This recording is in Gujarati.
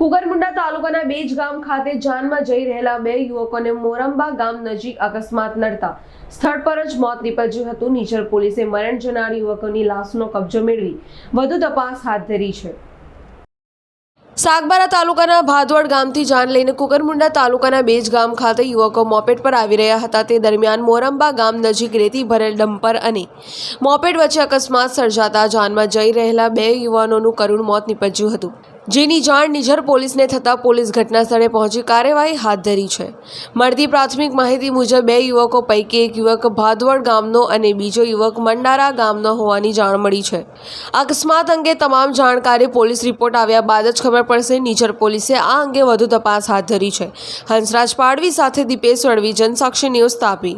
બેજ ગામ ખાતે જાનમાં જઈ રહેલા બે યુવકોને મોરંબા ગામ નજીક અકસ્માત નડતા સ્થળ પર જ મોત નીપજ્યું હતું. નીચર પોલીસે મરણ જનાર યુવકોની લાશનો કબજો મેળવી વધુ તપાસ હાથ ધરી છે. સાગબારા તાલુકાના ભાદવડ ગામથી જાન લઈને કુકરમુંડા તાલુકાના બેજ ગામ ખાતે યુવકો મોપેડ પર આવી રહ્યા હતા. તે દરમિયાન મોરંબા ગામ નજીક રેતી ભરેલ ડમ્પર અને મોપેડ વચ્ચે અકસ્માત સર્જાતા જાનમાં જઈ રહેલા બે યુવાનોનું કરુણ મોત નીપજ્યું હતું. જેની જાણ નિઝર પોલીસને થતાં પોલીસ ઘટના સ્થળે પહોંચી કાર્યવાહી હાથ ધરી છે. મળતી પ્રાથમિક માહિતી મુજબ બે યુવકો પૈકી એક યુવક ભાદવડ ગામનો અને બીજો યુવક મંડારા ગામનો હોવાની જાણ મળી છે. અકસ્માત અંગે તમામ જાણકારી પોલીસ રિપોર્ટ આવ્યા બાદ જ ખબર પડશે નિઝર પોલીસે આ અંગે વધુ તપાસ હાથ ધરી છે. હંસરાજ પાડવી સાથે દીપેશ વળવી જનસાક્ષી ન્યૂઝ તાપી.